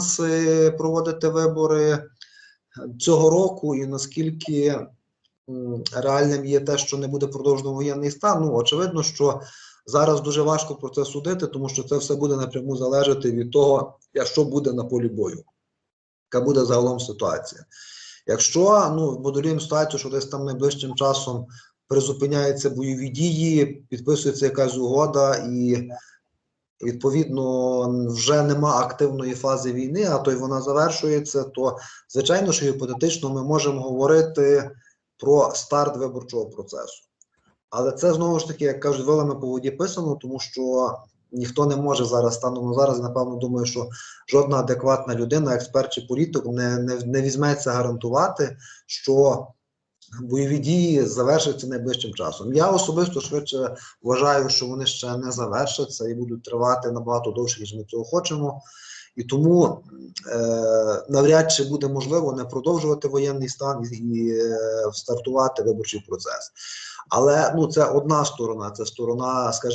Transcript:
шанси проводити вибори цього року, і наскільки реальним є те, що не буде продовжено воєнний стан. Ну, очевидно, що зараз дуже важко про це судити, тому що це все буде напряму залежати від того, що буде на полі бою, яка буде загалом ситуація. Якщо ну, моделюємо ситуацію, що десь там найближчим часом призупиняються бойові дії, підписується якась угода і. Відповідно, вже нема активної фази війни, а то й вона завершується, то звичайно, що гіпотетично ми можемо говорити про старт виборчого процесу. Але це знову ж таки, як кажуть, вилами по воді писано, тому що ніхто не може зараз станом зараз. Напевно, думаю, що жодна адекватна людина, експерт чи політик не, не, не візьметься гарантувати, що бойові дії завершаться найближчим часом. Я особисто швидше вважаю, що вони ще не завершаться і будуть тривати набагато довше, ніж ми цього хочемо. І тому е, навряд чи буде можливо не продовжувати воєнний стан і, е, стартувати виборчий процес. Але ну це одна сторона, це сторона, скажімо.